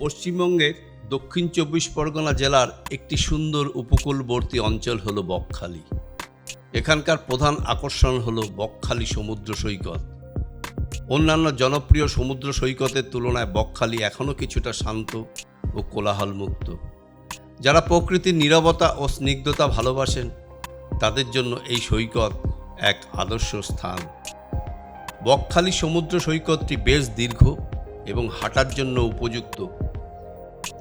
পশ্চিমবঙ্গের দক্ষিণ চব্বিশ পরগনা জেলার একটি সুন্দর উপকূলবর্তী অঞ্চল হল বকখালি। এখানকার প্রধান আকর্ষণ হল বকখালি সমুদ্র সৈকত। অন্যান্য জনপ্রিয় সমুদ্র সৈকতের তুলনায় বকখালি এখনও কিছুটা শান্ত ও কোলাহলমুক্ত। যারা প্রকৃতির নীরবতা ও স্নিগ্ধতা ভালোবাসেন, তাদের জন্য এই সৈকত এক আদর্শ স্থান। বকখালি সমুদ্র সৈকতটি বেশ দীর্ঘ এবং হাঁটার জন্য উপযুক্ত।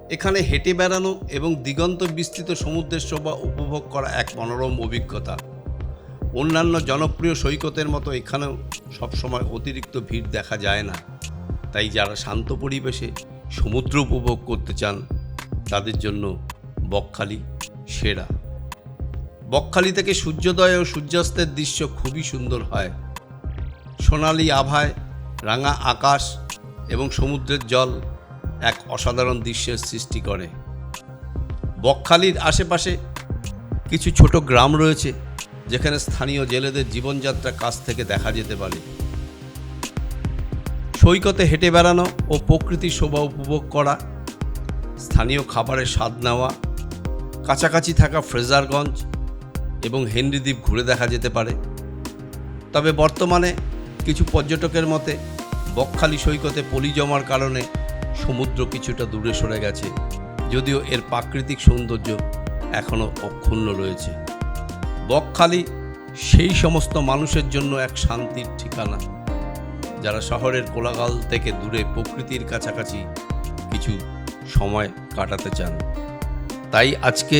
এখানে হেঁটে বেড়ানো এবং দিগন্ত বিস্তৃত সমুদ্রের শোভা উপভোগ করা এক মনোরম অভিজ্ঞতা। অন্যান্য জনপ্রিয় সৈকতের মতো এখানেও সবসময় অতিরিক্ত ভিড় দেখা যায় না। তাই যারা শান্ত পরিবেশে সমুদ্র উপভোগ করতে চান, তাদের জন্য বকখালি সেরা। বকখালি থেকে সূর্যোদয় ও সূর্যাস্তের দৃশ্য খুবই সুন্দর হয়। সোনালি আভায় রাঙা আকাশ এবং সমুদ্রের জল এক অসাধারণ দৃশ্যের সৃষ্টি করে। বকখালির আশেপাশে কিছু ছোট গ্রাম রয়েছে, যেখানে স্থানীয় জেলেদের জীবনযাত্রা কাছ থেকে দেখা যেতে পারে। সৈকতে হেঁটে বেড়ানো ও প্রকৃতির শোভা উপভোগ করা, স্থানীয় খাবারের স্বাদ নেওয়া, কাছাকাছি থাকা ফ্রেজারগঞ্জ এবং হেনরি দ্বীপ ঘুরে দেখা যেতে পারে। তবে বর্তমানে কিছু পর্যটকের মতে, বকখালি সৈকতে পলি জমার কারণে সমুদ্র কিছুটা দূরে সরে গেছে, যদিও এর প্রাকৃতিক সৌন্দর্য এখনও অক্ষুণ্ণ রয়েছে। বকখালি সেই সমস্ত মানুষের জন্য এক শান্তির ঠিকানা, যারা শহরের কোলাগাল থেকে দূরে প্রকৃতির কাছাকাছি কিছু সময় কাটাতে চান। তাই আজকে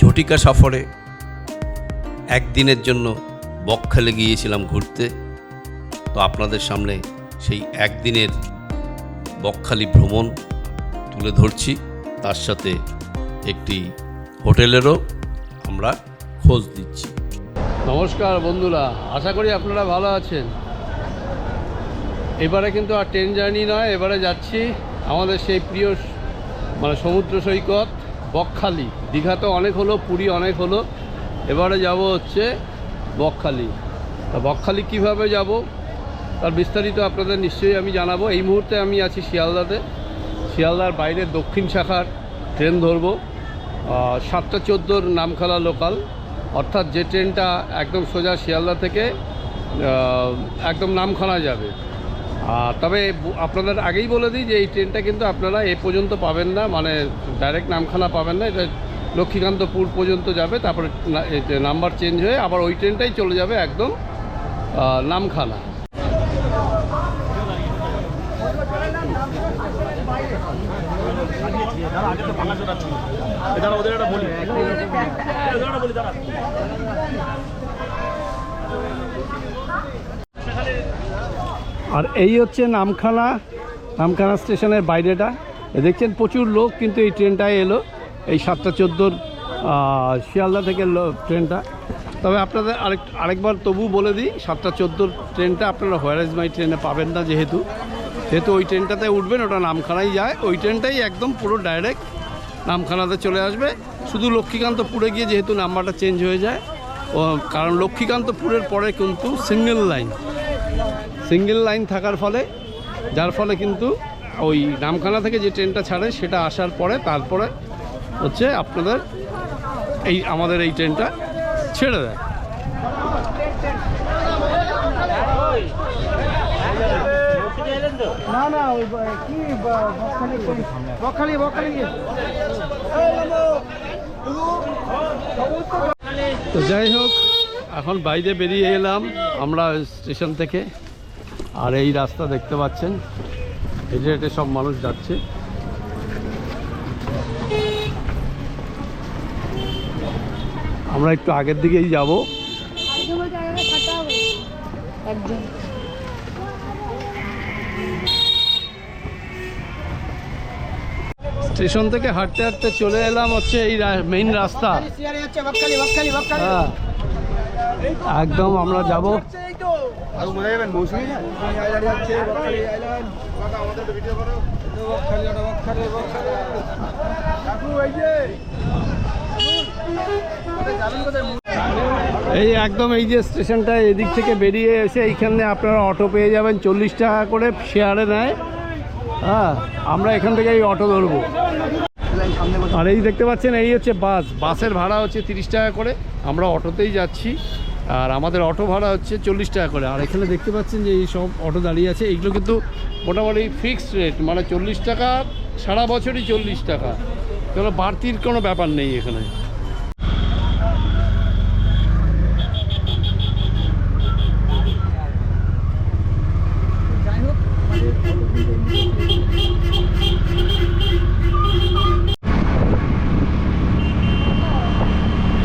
ঝটিকা সফরে একদিনের জন্য বকখালে গিয়েছিলাম ঘুরতে। তো আপনাদের সামনে সেই একদিনের বকখালি ভ্রমণ তুলে ধরছি। তার সাথে একটি হোটেলেরও আমরা খোঁজ দিচ্ছি নমস্কার বন্ধুরা, আশা করি আপনারা ভালো আছেন। এবারে কিন্তু আর ট্রেন জার্নি নয়, এবারে যাচ্ছি আমাদের সেই প্রিয় মানে সমুদ্র সৈকত বকখালি। দীঘা তো অনেক হলো, পুরী অনেক হলো। এবারে যাব হচ্ছে বকখালি। তা বকখালি কীভাবে যাব? তার বিস্তারিত আপনাদের নিশ্চয়ই আমি জানাব। এই মুহূর্তে আমি আছি শিয়ালদাতে। শিয়ালদার বাইরে দক্ষিণ শাখার ট্রেন ধরবো। সাতটা চোদ্দোর নামখানা লোকাল অর্থাৎ যে ট্রেনটা একদম সোজা শিয়ালদা থেকে একদম নামখানা যাবে। তবে আপনাদের আগেই বলে দিই যে এই ট্রেনটা কিন্তু আপনারা এ পর্যন্ত পাবেন না। মানে ডাইরেক্ট নামখানা পাবেন না। এটা লক্ষ্মীকান্তপুর পর্যন্ত যাবে। তারপরে নাম্বার চেঞ্জ হয়ে আবার ওই ট্রেনটাই চলে যাবে একদম নামখানা। দাঁড়া ওদের একটা বলি। ওদের একটা বলি দাঁড়া আর এই হচ্ছে নামখানা নামখানা স্টেশনের বাইরেটা। দেখছেন প্রচুর লোক কিন্তু এই ট্রেনটায় এলো, এই সাতটা চোদ্দোর শিয়ালদা থেকে ট্রেনটা। তবে আপনাদের আরেক, আরেকবার তবু বলে দিই, সাতটা চোদ্দোর ট্রেনটা আপনারা হোয়ারেজ মাই ট্রেনে পাবেন না যেহেতু। যেহেতু ওই ট্রেনটাতে উঠবেন, ওটা নামখানায় যায়। ওই ট্রেনটাই একদম পুরো ডাইরেক্ট নামখানাতে চলে আসবে। শুধু লক্ষ্মীকান্তপুরে গিয়ে যেহেতু নাম্বারটা চেঞ্জ হয়ে যায়, ও, কারণ লক্ষ্মীকান্তপুরের পরে কিন্তু সিঙ্গেল লাইন সিঙ্গেল লাইন থাকার ফলে, যার ফলে কিন্তু ওই নামখানা থেকে যে ট্রেনটা ছাড়ে, সেটা আসার পরে তারপরে হচ্ছে আপনাদের এই, আমাদের এই ট্রেনটা ছেড়ে দেয়। না না ওই কি বকখালি বকখালি বকখালি তো যাই হোক এখন বাইরে বেরিয়ে এলাম আমরা স্টেশন থেকে। আর এই রাস্তা দেখতে পাচ্ছেন হেঁটে হেঁটে সব মানুষ যাচ্ছে। আমরা একটু আগের দিকেই যাব। একদম। স্টেশন থেকে হাঁটতে হাঁটতে চলে এলাম হচ্ছে এই মেইন রাস্তা। হ্যাঁ। একদম আমরা যাব। এই একদম এই যে স্টেশনটা এদিক থেকে বেরিয়ে এসে এইখানে আপনারা অটো পেয়ে যাবেন। চল্লিশ টাকা করে শেয়ারে নেয়। হ্যাঁ আমরা এখান থেকে এই অটো ধরবো। আর এই দেখতে পাচ্ছেন, এই হচ্ছে বাস। বাসের ভাড়া হচ্ছে তিরিশ টাকা করে। আমরা অটোতেই যাচ্ছি। আর আমাদের অটো ভাড়া হচ্ছে চল্লিশ টাকা করে। আর এখানে দেখতে পাচ্ছেন যে এই সব অটো দাঁড়িয়ে আছে। এইগুলো কিন্তু মোটামুটি ফিক্সড রেট মানে চল্লিশ টাকা, সারা বছরই চল্লিশ টাকা। কোনো বাড়তির কোনো ব্যাপার নেই এখানে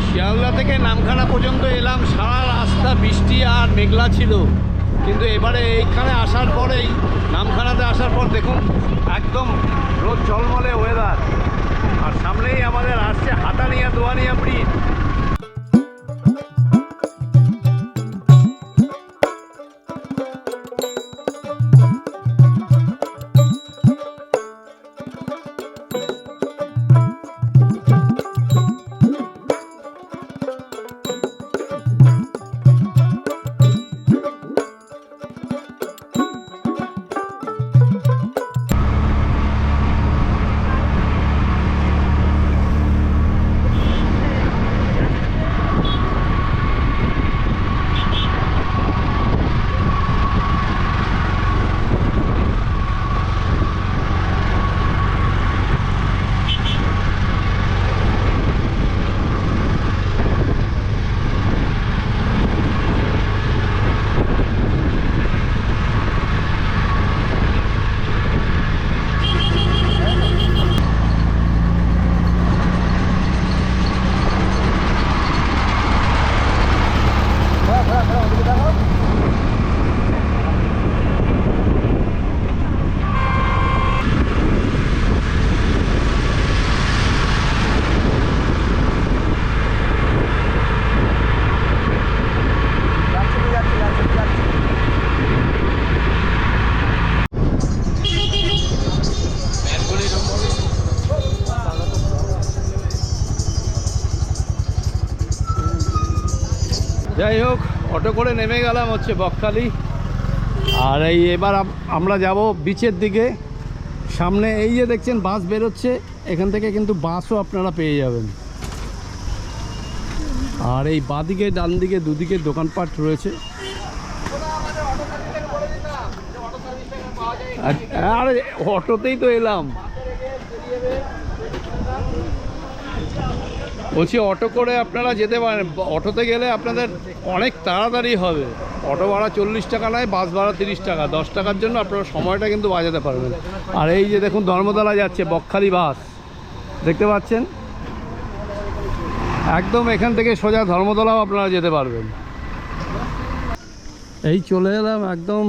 শিয়ালদা থেকে নামখানা পর্যন্ত এলাম সারা রাস্তা বৃষ্টি আর মেঘলা ছিল। কিন্তু এবারে এইখানে আসার পরেই, নামখানাতে আসার পর দেখুন, একদম রোদ ঝলমলে ওয়েদার আর সামনেই আমাদের আসছে হাতানিয়া দোয়ানিয়া ব্রিজ নেমে গেলাম হচ্ছে বকখালি। আর এই এবার আমরা যাব বিচের দিকে। সামনে এই যে দেখছেন, বাস বেরোচ্ছে। এখান থেকে কিন্তু বাসও আপনারা পেয়ে যাবেন। আর এই বাঁদিকে ডান দিকে দুদিকে দোকানপাট রয়েছে। আর- অটোতেই তো এলাম। বলছি, অটো করে আপনারা যেতে পারেন। অটোতে গেলে আপনাদের অনেক তাড়াতাড়ি হবে। অটো ভাড়া চল্লিশ টাকা নয়, বাস ভাড়া তিরিশ টাকা। দশ টাকার জন্য আপনারা সময়টা কিন্তু বাজাতে পারবেন। আর এই যে দেখুন, ধর্মতলা যাচ্ছে, বকখালি বাস। দেখতে পাচ্ছেন? একদম এখান থেকে সোজা ধর্মতলাও আপনারা যেতে পারবেন। এই চলে এলাম একদম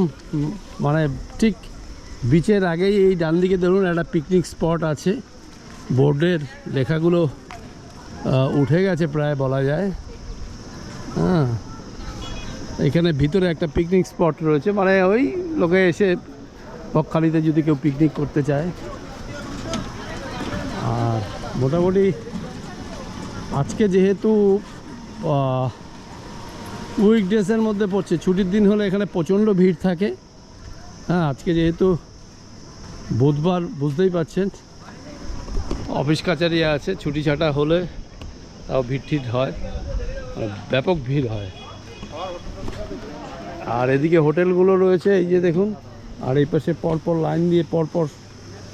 মানে ঠিক বিচের আগেই। এই ডান দিকে ধরুন, একটা পিকনিক স্পট আছে। বোর্ডের লেখাগুলো উঠে গেছে প্রায় বলা যায়। হ্যাঁ। এখানে ভিতরে একটা পিকনিক স্পট রয়েছে। মানে ওই লোকে এসে বকখালিতে যদি কেউ পিকনিক করতে চায়। আর মোটামুটি আজকে যেহেতু উইকডেসের মধ্যে পড়ছে, ছুটির দিন হলে এখানে প্রচণ্ড ভিড় থাকে। হ্যাঁ আজকে যেহেতু বুধবার, বুঝতেই পারছেন, অফিস কাচারি আছে, ছুটি ছাটা হলে তাও ভিড় ঠিড় হয়। মানে ব্যাপক ভিড় হয়। আর এদিকে হোটেলগুলো রয়েছে, এই যে দেখুন, আর এই পাশে পরপর লাইন দিয়ে পরপর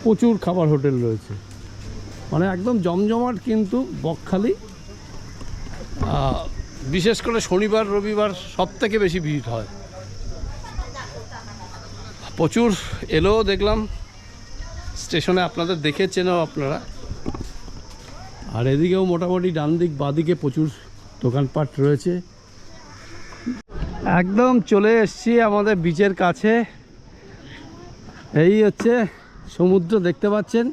প্রচুর খাবার হোটেল রয়েছে। মানে একদম জমজমাট কিন্তু বকখালি। বিশেষ করে শনিবার, রবিবার সব থেকে বেশি ভিড় হয়। প্রচুর এলো, দেখলাম। স্টেশনে আপনাদের দেখেছেনও আপনারা। আর এদিকেও মোটামুটি ডান দিক বাদিকে প্রচুর দোকানপাট রয়েছে। একদম চলে এসছি আমাদের বিচের কাছে। এই হচ্ছে সমুদ্র, দেখতে পাচ্ছেন?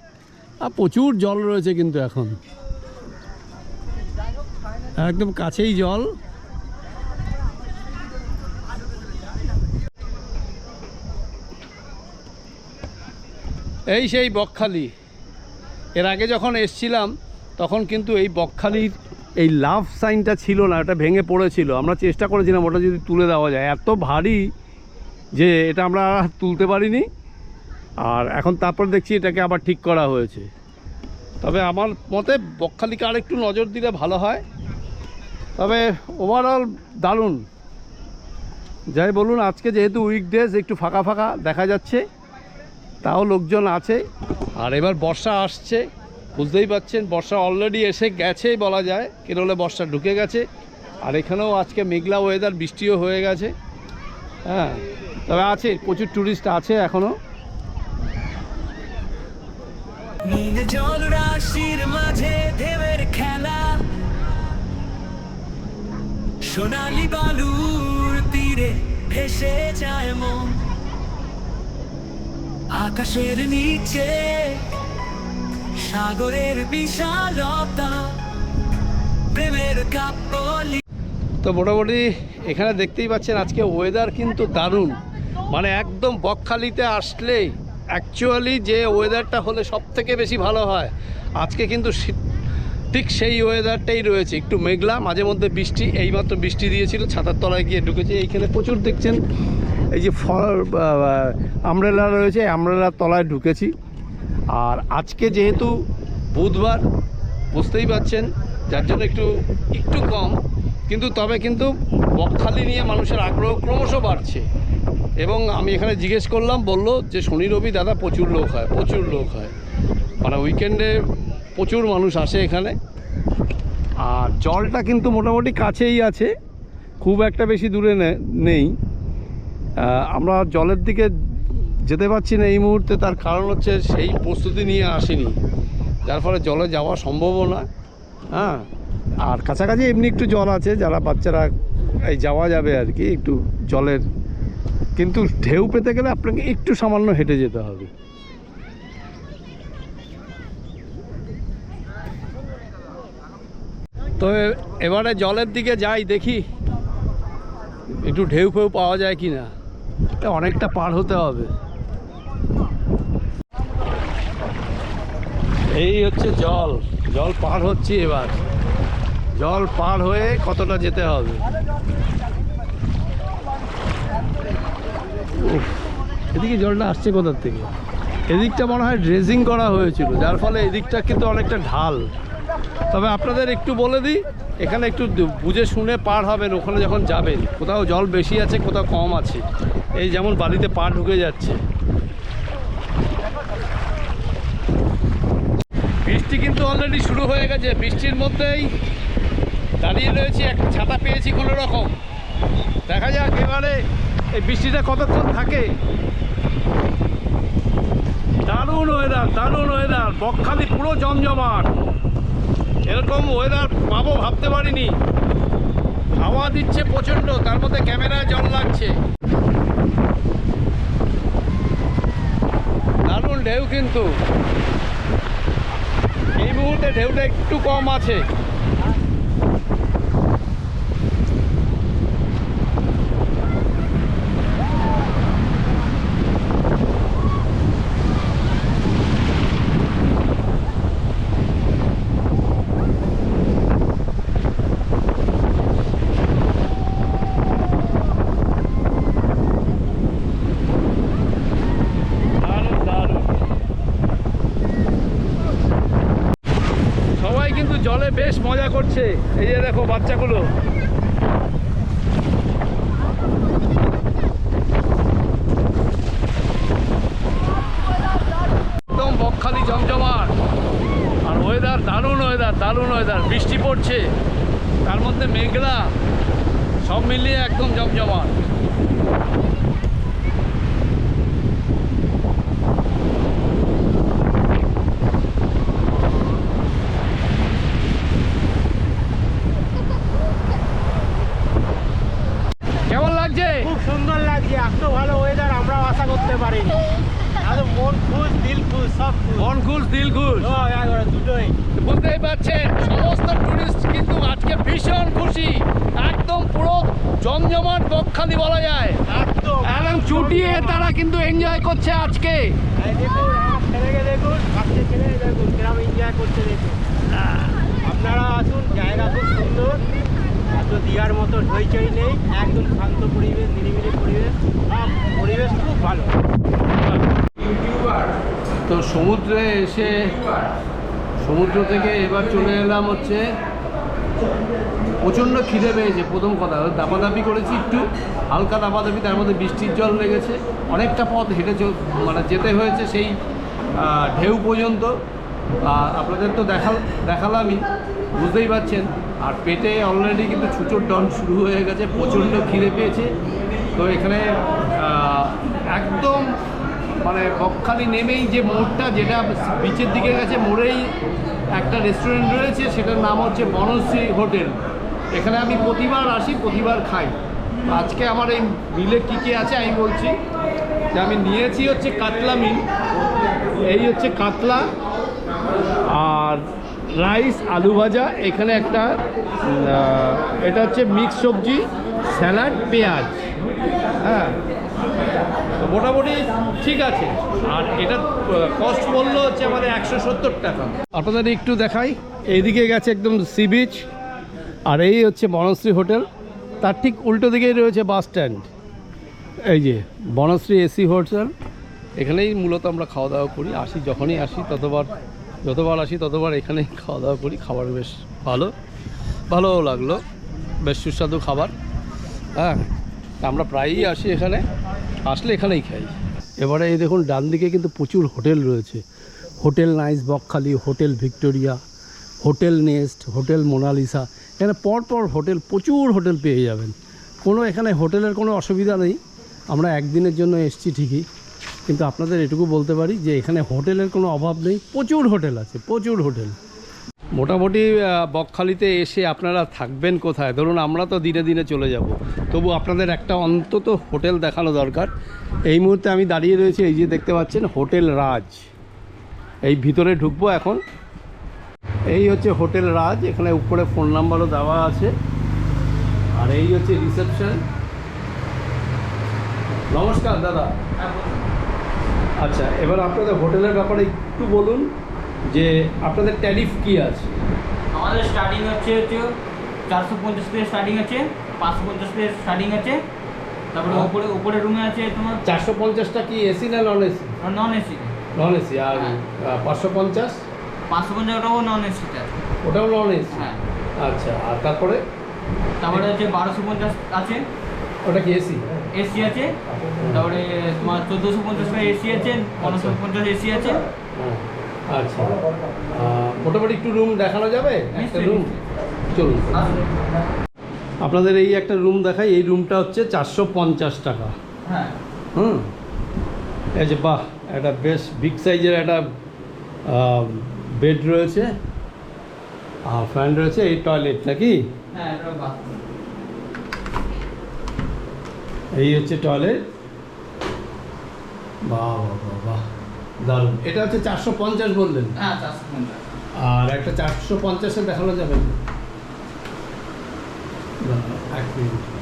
আর প্রচুর জল রয়েছে কিন্তু এখন। একদম কাছেই জল। এই সেই বকখালি। এর আগে যখন এসছিলাম তখন কিন্তু এই বকখালির এই লাভ সাইনটা ছিল না এটা ভেঙে পড়েছিল। আমরা চেষ্টা করেছিলাম ওটা যদি তুলে দেওয়া যায়। এত ভারী যে এটা আমরা তুলতে পারিনি। আর এখন তারপর দেখছি এটাকে আবার ঠিক করা হয়েছে। তবে আমার মতে বকখালিকে আর একটু নজর দিলে ভালো হয়। তবে ওভারঅল দারুণ। যাই বলুন, আজকে যেহেতু উইকডেজ একটু ফাঁকা ফাঁকা দেখা যাচ্ছে, তাও লোকজন আছে। আর এবার বর্ষা আসছে। বুঝতেই পাচ্ছেন, বর্ষা অলরেডি এসে গেছেই বলা যায়। কেরলে বর্ষা ঢুকে গেছে। আর এখানেও আজকে মেঘলা ওয়েদার বৃষ্টিও হয়ে গেছে। হ্যাঁ তবে আছে, প্রচুর ট্যুরিস্ট আছে এখনও মাঝে খেলা। সোনালি বালুর তীরে ভেসে যায় মন। আকাশের নিচে সাগরের বিশালতা, প্রেমের কাপলি তো মোটামুটি এখানে দেখতেই পাচ্ছেন আজকে ওয়েদার কিন্তু দারুণ। মানে একদম বকখালিতে আসলে অ্যাকচুয়ালি যে ওয়েদারটা হলে সব থেকে বেশি ভালো হয়। আজকে কিন্তু ঠিক সেই ওয়েদারটাই রয়েছে। একটু মেঘলা, মাঝে মধ্যে বৃষ্টি, এইমাত্র বৃষ্টি দিয়েছিল, ছাতার তলায় গিয়ে ঢুকেছে। এইখানে প্রচুর দেখছেন, এই যে ফল আমরেলা রয়েছে, আমরেলার তলায় ঢুকেছি। আর আজকে যেহেতু বুধবার, বুঝতেই পাচ্ছেন যার জন্য একটু একটু কম, কিন্তু তবে কিন্তু বকখালি নিয়ে মানুষের আগ্রহ ক্রমশ বাড়ছে। এবং আমি এখানে জিজ্ঞেস করলাম, বলল যে শনি রবি দাদা প্রচুর লোক হয়, প্রচুর লোক হয়। মানে উইকেন্ডে প্রচুর মানুষ আসে এখানে। আর জলটা কিন্তু মোটামুটি কাছেই আছে, খুব একটা বেশি দূরে নেই। আমরা জলের দিকে যেতে পারছি না এই মুহূর্তে, তার কারণ হচ্ছে সেই প্রস্তুতি নিয়ে আসিনি। যার ফলে জলে যাওয়া সম্ভবও না হ্যাঁ? আর কাছাকাছি এমনি একটু জল আছে, যারা বাচ্চারা এই যাওয়া যাবে আর কি, একটু জলের। কিন্তু ঢেউ পেতে গেলে আপনাকে একটু সামান্য হেঁটে যেতে হবে। তো এবারে জলের দিকে যাই, দেখি একটু ঢেউ ফেউ পাওয়া যায় কি না অনেকটা পার হতে হবে। এই হচ্ছে জল জল পার হচ্ছে এবার। জল পার হয়ে কতটা যেতে হবে? এদিকে জলটা আসছে কোথার থেকে? এদিকটা মনে হয় ড্রেজিং করা হয়েছিল, যার ফলে এদিকটা কিন্তু অনেকটা ঢাল। তবে আপনাদের একটু বলে দিই, এখানে একটু বুঝে শুনে পার হবেন, ওখানে যখন যাবেন, কোথাও জল বেশি আছে, কোথাও কম আছে। এই যেমন বালিতে পা ঢুকে যাচ্ছে বৃষ্টি কিন্তু অলরেডি শুরু হয়ে গেছে। বৃষ্টির মধ্যেই দাঁড়িয়ে রয়েছি একটা ছাতা পেয়েছি কোনো রকম। দেখা যাক এবারে এই বৃষ্টিটা কতক্ষণ থাকে। দারুণ ওয়েদার দারুণ ওয়েদার বকখালি পুরো জমজমাট। এরকম ওয়েদার পাবো ভাবতে পারিনি। হাওয়া দিচ্ছে প্রচণ্ড, তার মধ্যে ক্যামেরায় জল লাগছে। দারুণ ঢেউ কিন্তু। মুহূর্তে ঢেউটা একটু কম আছে দারুণ দারুণ সবাই কিন্তু জলে বেশ করছে এই যে দেখো বাচ্চাগুলো। একদম বকখালি জমজমাট। আর ওয়েদার দারুণ ওয়েদার দারুণ ওয়েদার বৃষ্টি পড়ছে। তার মধ্যে মেঘলা। সব মিলিয়ে একদম জমজমাট কেমন লাগছে খুব সুন্দর লাগছে এত ভালো ওয়েদার আমরাও আশা করতে পারিনি এত মন খুশ দিল খুশ সব খুশ মন খুশ দিল খুশ ও, একবারে দুটোই বুঝতেই পারছেন সমস্ত টুরিস্ট কিন্তু আজকে ভীষণ খুশি একদম পুরো জমজমাট বকখালি বলা যায় একদম একদম চুটিয়ে তারা কিন্তু এনজয় করছে আজকে। আপনারা আসুন জায়গা খুব সুন্দর। এত দীঘার মতো হইচই নেই একদম শান্ত পরিবেশ নিরিবিলি পরিবেশ। সব পরিবেশ খুব ভালো। তো সমুদ্রে এসে সমুদ্র থেকে এবার চলে এলাম হচ্ছে প্রচণ্ড খিদে পেয়েছে, প্রথম কথা। দাপাদাপি করেছি একটু, হালকা দাপাদাপি, তার মধ্যে বৃষ্টির জল লেগেছে। অনেকটা পথ হেঁটে মানে যেতে হয়েছে সেই ঢেউ পর্যন্ত। আপনাদের তো দেখাল, দেখালামই, বুঝতেই পারছেন। আর পেটে অলরেডি কিন্তু ছুচোর ডন শুরু হয়ে গেছে, প্রচণ্ড খিদে পেয়েছে। তো এখানে একদম মানে বকখালি নেমেই যে মোড়টা, যেটা বিচের দিকে গেছে, মোড়েই একটা রেস্টুরেন্ট রয়েছে, সেটার নাম হচ্ছে বনশ্রী হোটেল। এখানে আমি প্রতিবার আসি, প্রতিবার খাই। আজকে আমার এই মিলে কী কী আছে আমি বলছি। যে আমি নিয়েছি হচ্ছে কাতলা মিল, এই হচ্ছে কাতলা আর রাইস আলু ভাজা। এখানে একটা এটা হচ্ছে মিক্স সবজি, স্যালাড, পেঁয়াজ। হ্যাঁ। মোটামুটি ঠিক আছে। আর এটা কস্ট বলল হচ্ছে আমাদের একশো সত্তর টাকা। আপনাদের একটু দেখাই। এইদিকে গেছে একদম সি বিচ আর এই হচ্ছে বনশ্রী হোটেল। তার ঠিক উল্টো দিকেই রয়েছে বাস স্ট্যান্ড। এই যে, বনশ্রী এসি হোটেল। এখানেই মূলত আমরা খাওয়া দাওয়া করি। আসি যখনই আসি, ততবার, যতবার আসি, ততবার এখানেই খাওয়া দাওয়া করি। খাবার বেশ ভালো, ভালোও লাগল। বেশ সুস্বাদু খাবার। হ্যাঁ আমরা প্রায়ই আসি এখানে। আসলে এখানেই খাই। এবারে এই দেখুন ডান দিকে কিন্তু প্রচুর হোটেল রয়েছে। Hotel nice Bakkhali, hotel Victoria hotel Nest, hotel Monalisa, এখানে পরপর হোটেল, প্রচুর হোটেল পেয়ে যাবেন। কোনো এখানে হোটেলের কোনো অসুবিধা নেই। আমরা একদিনের জন্য এসছি ঠিকই, কিন্তু আপনাদের এটুকু বলতে পারি যে এখানে হোটেলের কোনো অভাব নেই। প্রচুর হোটেল আছে, প্রচুর হোটেল। মোটামুটি বকখালিতে এসে আপনারা থাকবেন কোথায়? ধরুন আমরা তো দিনে দিনে চলে যাব। তবু আপনাদের একটা অন্তত হোটেল দেখানো দরকার। এই মুহূর্তে আমি দাঁড়িয়ে রয়েছি, এই যে দেখতে পাচ্ছেন, হোটেল রাজ। এই ভিতরে ঢুকবো এখন। এই হচ্ছে হোটেল রাজ এখানে উপরে ফোন নাম্বারও দেওয়া আছে। আর এই হচ্ছে রিসেপশন। নমস্কার দাদা। আচ্ছা এবার আপনাদের হোটেলের ব্যাপারে একটু বলুন যে আপনাদের ট্যারিফ কি আছে? আমাদের স্টার্টিং হচ্ছে হচ্ছে চারশো পঞ্চাশ থেকে স্টার্টিং আছে পাঁচশো পঞ্চাশ থেকে স্টার্টিং আছে তারপরে উপরে ওপরে রুমে আছে তোমার চারশো পঞ্চাশটা কি এসি না non AC non AC non AC আর হ্যাঁ। পাঁচশো পঞ্চাশ? পাঁচশো পঞ্চাশ ওটাও নন এসিতে ওটাও নন এসি হ্যাঁ। আচ্ছা আর তারপরে? তারপরে হচ্ছে বারোশো পঞ্চাশ আছে। ওটা কি এসি এসি আছে। তারপরে তোমার চোদ্দোশো পঞ্চাশ এসি আছে পনেরোশো পঞ্চাশ এসি আছে। আচ্ছা। মোটামুটি একটু রুম দেখানো যাবে? একটা রুম চলুন। আপনাদের এই একটা রুম দেখাই এই রুমটা হচ্ছে চারশো পঞ্চাশ টাকা। হ্যাঁ। হুম? এই যে বাহ একটা বেশ বিগ সাইজের একটা বেড রয়েছে আর ফ্যান রয়েছে এই টয়লেট নাকি? হ্যাঁ এই হচ্ছে টয়লেট বাহ বাহ দারুণ। এটা হচ্ছে চারশো পঞ্চাশ বললেন। হ্যাঁ আর একটা চারশো পঞ্চাশে দেখানো যাবে? এক মিনিট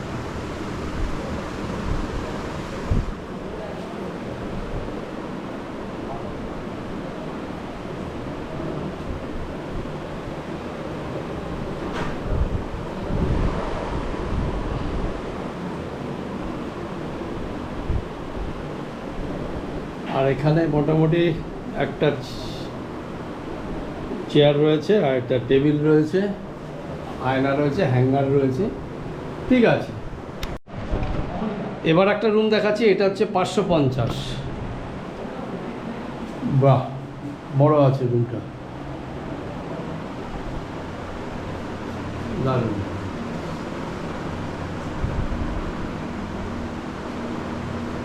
আর এখানে মোটামুটি একটা চেয়ার রয়েছে আর একটা টেবিল রয়েছে, আয়না রয়েছে, হ্যাঙ্গার রয়েছে, ঠিক আছে। এবার একটা রুম দেখাচ্ছি, এটা হচ্ছে পাঁচশো পঞ্চাশ। বাহ, বড় আছে রুমটা। দারুণ।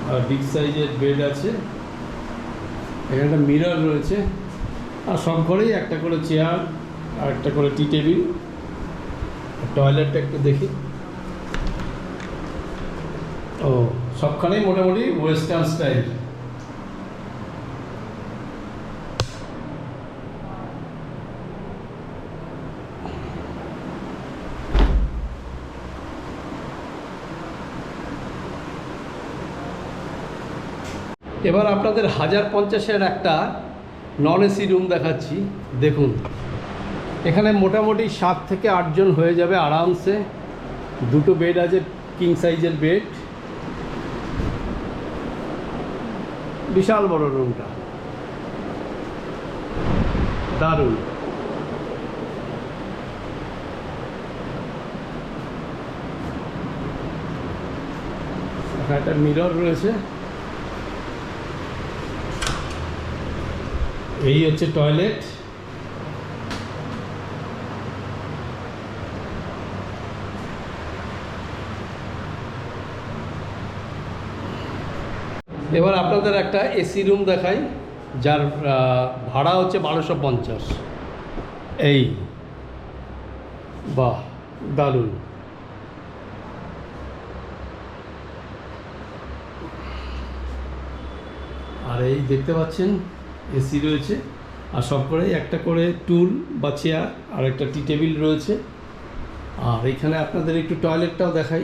আর বিগ সাইজের বেড আছে। এখানে একটা মিরর রয়েছে। আর সব ঘরেই একটা করে চেয়ার আর একটা করে টি টেবিল টয়লেটটা একটু দেখি। ও, সবখানেই মোটামুটি ওয়েস্টার্ন স্টাইল এবার আপনাদের হাজার পঞ্চাশের একটা নন এসি রুম দেখাচ্ছি। দেখুন, এখানে মোটামুটি সাত থেকে আটজন হয়ে যাবে আরামসে। দুটো বেড আছে কিং সাইজের বেড বিশাল বড় রুমটা দারুণ। একটা মিরর রয়েছে। এই হচ্ছে টয়লেট এবার আপনাদের একটা এসি রুম দেখাই, যার ভাড়া হচ্ছে বারোশো পঞ্চাশ। এই, বাহ, দারুণ। আর এই দেখতে পাচ্ছেন এসি রয়েছে। আর সব করেই একটা করে টুল বা চেয়ার, আর একটা টি টেবিল রয়েছে। আর এখানে আপনাদের একটু টয়লেটটাও দেখাই।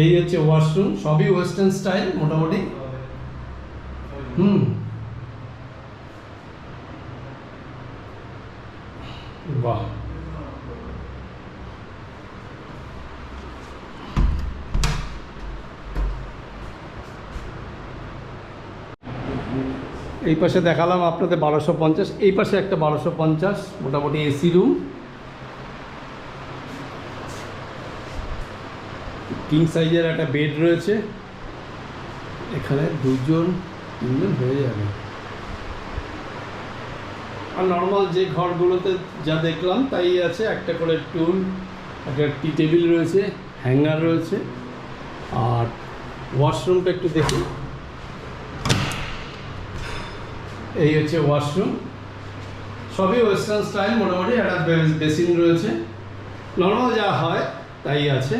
এই হচ্ছে ওয়াশরুম, সবই ওয়েস্টার্ন স্টাইল মোটামুটি। হুম বাহ এই পাশে দেখালাম আপনাদের বারোশো পঞ্চাশ, এই পাশে একটা বারোশো পঞ্চাশ, মোটামুটি এসি রুম কিং সাইজের একটা বেড রয়েছে। এখানে দুজন তিনজন হয়ে যাবে। আর নর্মাল যে ঘরগুলোতে যা দেখলাম, তাই আছে একটা করে টুল একটা টি টেবিল রয়েছে হ্যাঙ্গার রয়েছে। আর ওয়াশরুমটা একটু দেখি। এই হচ্ছে ওয়াশরুম সবই ওয়েস্টার্ন স্টাইল মোটামুটি একটা বেসিন রয়েছে। নর্মাল যা হয় তাই আছে।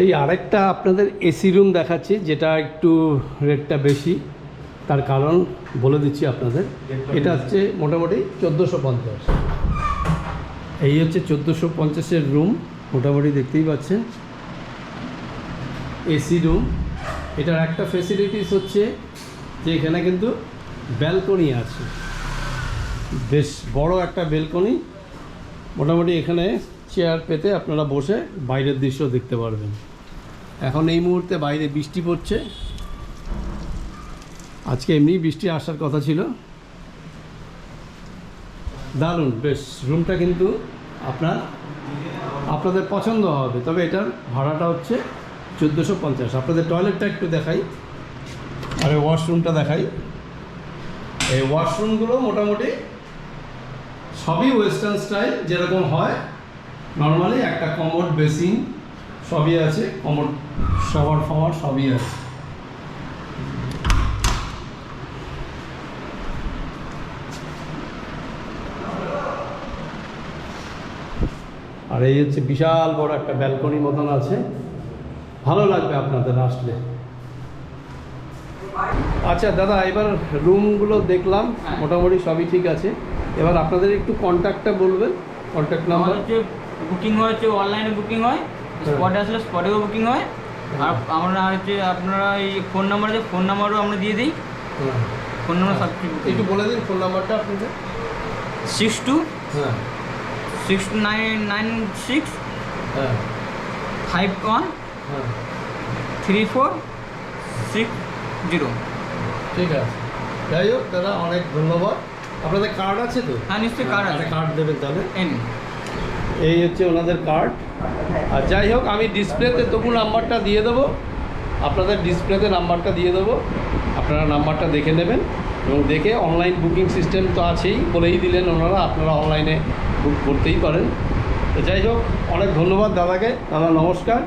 এই আরেকটা আপনাদের এসি রুম দেখাচ্ছি যেটা একটু রেটটা বেশি। তার কারণ বলে দিচ্ছি আপনাদের। এটা হচ্ছে মোটামুটি চোদ্দোশো পঞ্চাশ। এই হচ্ছে চোদ্দোশো পঞ্চাশের রুম মোটামুটি দেখতেই পাচ্ছেন। এসি রুম এটার একটা ফেসিলিটিস হচ্ছে যে এখানে কিন্তু ব্যালকনি আছে। বেশ বড় একটা ব্যালকনি মোটামুটি এখানে চেয়ার পেতে আপনারা বসে বাইরের দৃশ্য দেখতে পারবেন। এখন এই মুহূর্তে বাইরে বৃষ্টি পড়ছে। আজকে এমনি বৃষ্টি আসার কথা ছিল। দারুণ, বেশ রুমটা কিন্তু আপনার, আপনাদের পছন্দ হবে। তবে এটার ভাড়াটা হচ্ছে চোদ্দোশো পঞ্চাশ। আপনাদের টয়লেটটা একটু দেখাই। আর এই ওয়াশরুমটা দেখাই। এই ওয়াশরুমগুলো মোটামুটি সবই ওয়েস্টার্ন স্টাইল যেরকম হয়। নর্মালি একটা কমোড বেসিন সবই আছে কমোড সবার ফওয়ার সবই আছে। আর এই হচ্ছে বিশাল বড় একটা ব্যালকনি মতন আছে। ভালো লাগবে আপনাদের আসলে। আচ্ছা দাদা এবার রুমগুলো দেখলাম হ্যাঁ। মোটামুটি সবই ঠিক আছে। এবার আপনাদের একটু কন্ট্যাক্টটা বলবেন কন্ট্যাক্ট নাম্বার হচ্ছে বুকিং হচ্ছে অনলাইনে বুকিং হয় স্পটে আসলে স্পটেও বুকিং হয়। আর আমরা হচ্ছে আপনারা এই ফোন নাম্বার আছে ফোন নাম্বারও আমরা দিয়ে দিই। ফোন নাম্বার সব কিছু একটু বলে দিন ফোন নাম্বারটা আপনাদের। সিক্স টু হ্যাঁ। সিক্স নাইন নাইন সিক্স হ্যাঁ। ফাইভ ওয়ান হ্যাঁ থ্রি ফোর সিক্স জিরো ঠিক আছে। যাই হোক দাদা অনেক ধন্যবাদ। আপনাদের কার্ড আছে তো? হ্যাঁ নিশ্চয়ই কার্ড আছে। কার্ড দেবেন তাহলে। এন এই হচ্ছে ওনাদের কার্ড আর যাই হোক আমি ডিসপ্লেতে তবু নাম্বারটা দিয়ে দেবো। আপনাদের ডিসপ্লেতে নাম্বারটা দিয়ে দেবো। আপনারা নাম্বারটা দেখে নেবেন। এবং দেখে অনলাইন বুকিং সিস্টেম তো আছেই বলেই দিলেন ওনারা আপনারা অনলাইনে বুক করতেই পারেন। তো যাই হোক অনেক ধন্যবাদ দাদাকে। দাদা নমস্কার।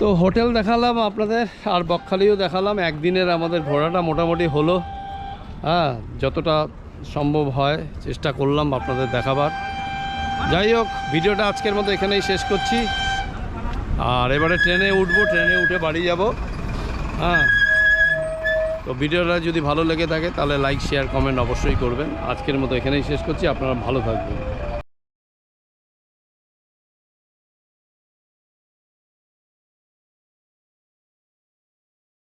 তো হোটেল দেখালাম আপনাদের, আর বকখালিও দেখালাম। একদিনের আমাদের ঘোরাটা মোটামুটি হলো। হ্যাঁ যতটা সম্ভব হয় চেষ্টা করলাম আপনাদের দেখাবার। যাই হোক, ভিডিওটা আজকের মতো এখানেই শেষ করছি। আর এবারে ট্রেনে উঠবো, ট্রেনে উঠে বাড়ি যাব। হ্যাঁ তো ভিডিওটা যদি ভালো লেগে থাকে তাহলে লাইক, শেয়ার, কমেন্ট অবশ্যই করবেন। আজকের মতো এখানেই শেষ করছি, আপনারা ভালো থাকবেন।